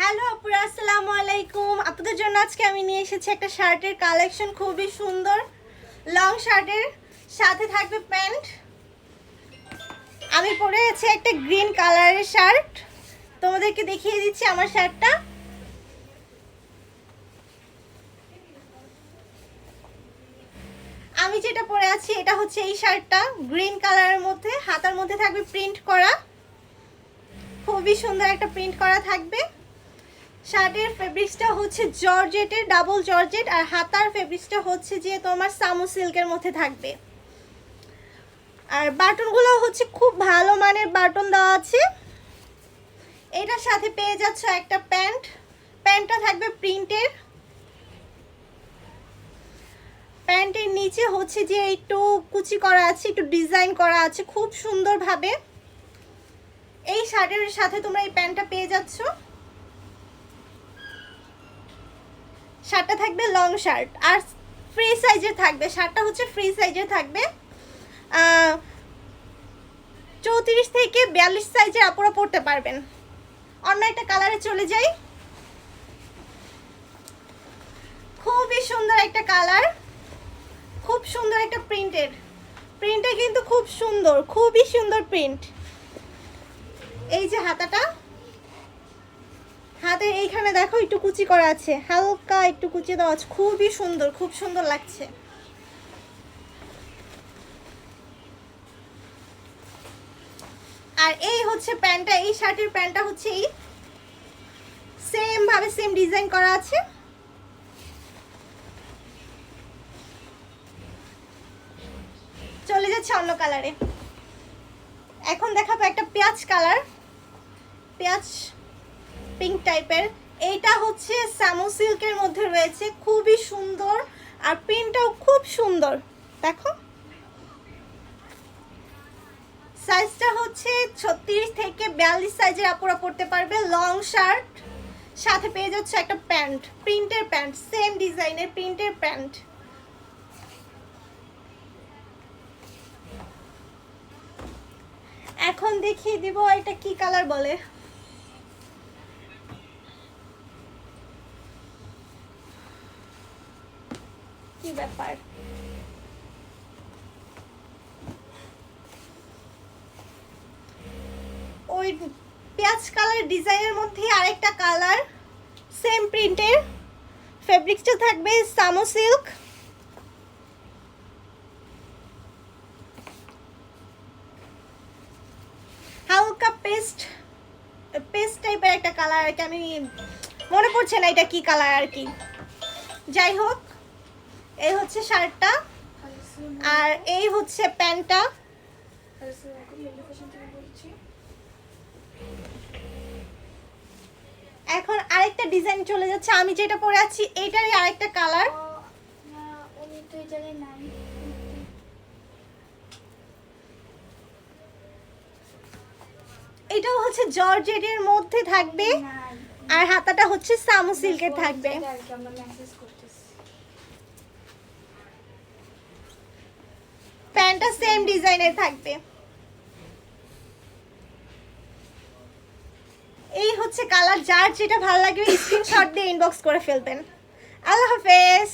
Hello আপুরা, আসসালামু আলাইকুম। আপনাদের জন্য আজকে আমি নিয়ে এসেছি একটা শার্টের কালেকশন, খুবই সুন্দর। লং শার্টের, সাথে থাকবে প্যান্ট। আমি পরে আছি একটা গ্রিন কালারের শার্ট। তোমাদেরকে দেখিয়ে দিচ্ছি আমার শার্টটা। আমি যেটা পরে আছি, এটা হচ্ছে এই শার্টটা। গ্রিন কালারের মধ্যে, হাতার মধ্যে থাকবে প্রিন্ট করা। খুবই সুন্দর একটা প্রিন্ট করা থাকবে। শার্টের ফেব্রিক্সটা হচ্ছে জর্জেটের ডাবল জর্জেট, আর হাতার ফেব্রিক্সটা হচ্ছে যে তোমার সামু সিল্কের মধ্যে থাকবে। আর বাটনগুলো হচ্ছে খুব ভালো মানের বাটন দেওয়া আছে। এটার সাথে পেয়ে যাচ্ছ একটা প্যান্ট। প্যান্টটা থাকবে প্রিন্টের। প্যান্টের নিচে হচ্ছে যে একটু কুচি করা আছে, একটু ডিজাইন করা আছে, খুব সুন্দরভাবে। এই শার্টের সাথে তোমরা এই প্যান্টটা পেয়ে যাচ্ছ। শার্টটা থাকবে লং শার্ট আর ফ্রি সাইজের থাকবে। শার্টটা হচ্ছে ফ্রি সাইজের থাকবে। চৌত্রিশ থেকে বিয়াল্লিশ সাইজের আপুরা পড়তে পারবেন। অন্য একটা কালারে চলে যাই। খুবই সুন্দর একটা কালার খুব সুন্দর একটা প্রিন্টের প্রিন্টটা কিন্তু খুব সুন্দর, খুবই সুন্দর প্রিন্ট এই যে হাতাটা। হাতের এইখানে দেখো একটু কুচি করা আছে। হালকা একটু কুচি দেওয়া আছে খুবই সুন্দর, খুব সুন্দর লাগছে। আর এই হচ্ছে প্যান্টটা, এই শার্টের প্যান্টটা হচ্ছে এই সেম ভাবে সেম ডিজাইন করা আছে। চলে যাচ্ছে অন্য কালারে। এখন দেখাবো একটা পেঁয়াজ কালার। পেঁয়াজ পিঙ্ক টাইপের। এইটা হচ্ছে স্যামো সিল্কের মধ্যে রয়েছে, খুবই সুন্দর। আর প্রিন্টটাও খুব সুন্দর। দেখো। সাইজটা হচ্ছে ছত্রিশ থেকে বিয়াল্লিশ সাইজের আপুরা পড়তে পারবে, লং শার্ট। সাথে পেয়ে যাচ্ছে একটা প্যান্ট, প্রিন্টের প্যান্ট, সেম ডিজাইনের প্রিন্টের প্যান্ট। এখন দেখিয়ে দিব এটা কি কালার বলে। কি ব্যাপার? ওই পেঁয়াজ কালার ডিজাইনের মধ্যে আরেকটা কালার। সেম প্রিন্টের ফেব্রিক্সটা থাকবে সামো সিল্ক হালকা পেস্ট পেস্ট টাইপের একটা কালার কি। আমি মনে পড়ছে না এটা কি কালার আর কি। যাই হোক এই হচ্ছে শার্টটা আর এই হচ্ছে প্যান্টটা। এখন আরেকটা ডিজাইন চলে যাচ্ছে। আমি যেটা পরে আছি এইটারই আরেকটা কালার। এটাও হচ্ছে জর্জেটের মধ্যে থাকবে আর হাতাটা হচ্ছে সামু সিল্কের থাকবে। প্যান্টটা সেম ডিজাইনের থাকবে। এই হচ্ছে কালার যার যেটা ভালো লাগবে স্ক্রিনশট দিয়ে ইনবক্স করে ফেলবেন। আল্লাহ হাফেজ।